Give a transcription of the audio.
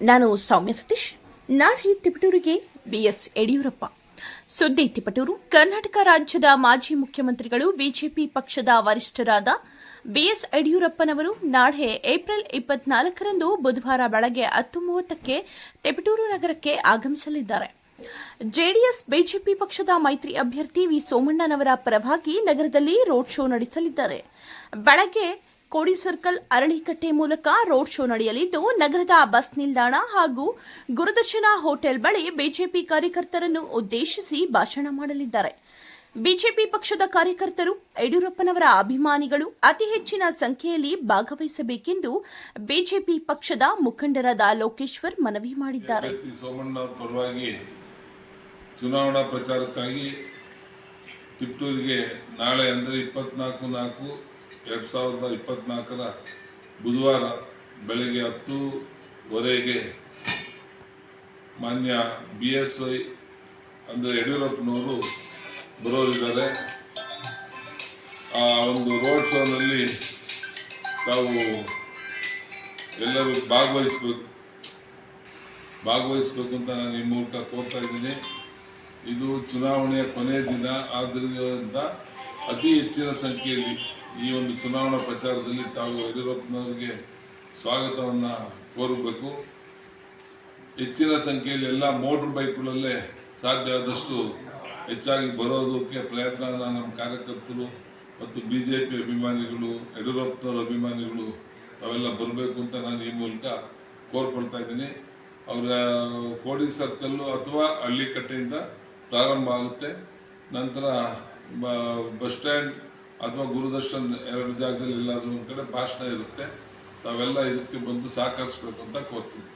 ನಾನು ಸೌಮ್ಯ ಸತೀಶ್. ನಾಳೆ ತಿಪಟೂರಿಗೆ ಬಿಎಸ್ ಯಡಿಯೂರಪ್ಪ. ಸುದ್ದಿ ತಿಪಟೂರು. ಕರ್ನಾಟಕ ರಾಜ್ಯದ ಮಾಜಿ ಮುಖ್ಯಮಂತ್ರಿಗಳು, ಬಿಜೆಪಿ ಪಕ್ಷದ ವರಿಷ್ಠರಾದ ಬಿಎಸ್ ಯಡಿಯೂರಪ್ಪನವರು ನಾಳೆ ಏಪ್ರಿಲ್ ಇಪ್ಪತ್ನಾಲ್ಕರಂದು ಬುಧವಾರ ಬೆಳಗ್ಗೆ ಹತ್ತು ಮೂವತ್ತಕ್ಕೆ ತಿಪಟೂರು ನಗರಕ್ಕೆ ಆಗಮಿಸಲಿದ್ದಾರೆ. ಜೆಡಿಎಸ್, ಬಿಜೆಪಿ ಪಕ್ಷದ ಮೈತ್ರಿ ಅಭ್ಯರ್ಥಿ ವಿ ಸೋಮಣ್ಣನವರ ಪರವಾಗಿ ನಗರದಲ್ಲಿ ರೋಡ್ ಶೋ ನಡೆಸಲಿದ್ದಾರೆ. ಬೆಳಗ್ಗೆ ಕೋಡಿ ಸರ್ಕಲ್ ಅರಳಿಕಟ್ಟೆ ಮೂಲಕ ರೋಡ್ ಶೋ ನಡೆಯಲಿದ್ದು, ನಗರದ ಬಸ್ ನಿಲ್ದಾಣ ಹಾಗೂ ಗುರುದರ್ಶನ ಹೋಟೆಲ್ ಬಳಿ ಬಿಜೆಪಿ ಕಾರ್ಯಕರ್ತರನ್ನು ಉದ್ದೇಶಿಸಿ ಭಾಷಣ ಮಾಡಲಿದ್ದಾರೆ. ಬಿಜೆಪಿ ಪಕ್ಷದ ಕಾರ್ಯಕರ್ತರು ಯಡಿಯೂರಪ್ಪನವರ ಅಭಿಮಾನಿಗಳು ಅತಿ ಹೆಚ್ಚಿನ ಸಂಖ್ಯೆಯಲ್ಲಿ ಭಾಗವಹಿಸಬೇಕೆಂದು ಬಿಜೆಪಿ ಪಕ್ಷದ ಮುಖಂಡರಾದ ಲೋಕೇಶ್ವರ್ ಮನವಿ ಮಾಡಿದ್ದಾರೆ. ಚುನಾವಣಾ ಪ್ರಚಾರಕ್ಕಾಗಿ ತಿಪ್ಟೂರಿಗೆ ನಾಳೆ ಅಂದರೆ ಇಪ್ಪತ್ನಾಲ್ಕು ನಾಲ್ಕು ಎರಡು ಸಾವಿರದ ಇಪ್ಪತ್ತ್ನಾಲ್ಕರ ಬುಧವಾರ ಬೆಳಗ್ಗೆ ಹತ್ತೂವರೆಗೆ ಮಾನ್ಯ ಬಿ ಎಸ್ ವೈ ಅಂದರೆ ಯಡಿಯೂರಪ್ಪನವರು ಬರೋರಿದ್ದಾರೆ. ಆ ಒಂದು ರೋಡ್ ಶೋನಲ್ಲಿ ತಾವು ಎಲ್ಲರೂ ಭಾಗವಹಿಸ್ಬೇಕು ಭಾಗವಹಿಸ್ಬೇಕು ಅಂತ ನಾನು ಈ ಮೂಲಕ ಕೋರ್ತಾ ಇದ್ದೀನಿ. ಇದು ಚುನಾವಣೆಯ ಕೊನೆಯ ದಿನ. ಆದ್ದರಿಂದ ಅತಿ ಹೆಚ್ಚಿನ ಸಂಖ್ಯೆಯಲ್ಲಿ ಈ ಒಂದು ಚುನಾವಣಾ ಪ್ರಚಾರದಲ್ಲಿ ತಾವು ಯಡಿಯೂರಪ್ಪನವರಿಗೆ ಸ್ವಾಗತವನ್ನು ಕೋರಬೇಕು. ಹೆಚ್ಚಿನ ಸಂಖ್ಯೆಯಲ್ಲಿ ಎಲ್ಲ ಮೋಟ್ರ್ ಬೈಕ್ಗಳಲ್ಲೇ ಸಾಧ್ಯ ಆದಷ್ಟು ಹೆಚ್ಚಾಗಿ ಬರೋದಕ್ಕೆ ಪ್ರಯತ್ನ ನಮ್ಮ ಕಾರ್ಯಕರ್ತರು ಮತ್ತು ಬಿ ಜೆ ಪಿ ಅಭಿಮಾನಿಗಳು, ಯಡಿಯೂರಪ್ಪನವರ ಅಭಿಮಾನಿಗಳು, ತಾವೆಲ್ಲ ಬರಬೇಕು ಅಂತ ನಾನು ಈ ಮೂಲಕ ಕೋರ್ಕೊಳ್ತಾ ಇದ್ದೀನಿ. ಅವರ ಕೋಡಿ ಸರ್ಕಲ್ಲು ಅಥವಾ ಹಳ್ಳಿಕಟ್ಟೆಯಿಂದ ಪ್ರಾರಂಭ ಆಗುತ್ತೆ. ನಂತರ ಬಸ್ ಸ್ಟ್ಯಾಂಡ್ ಅಥವಾ ಗುರುದರ್ಶನ್ ಎರಡು ಜಾಗದಲ್ಲಿ ಎಲ್ಲಾದರೂ ಒಂದು ಕಡೆ ಭಾಷಣ ಇರುತ್ತೆ, ತಾವೆಲ್ಲ ಇದಕ್ಕೆ ಬಂದು ಸಹಕರಿಸ್ಬೇಕು ಅಂತ ಕೋರ್ತೀನಿ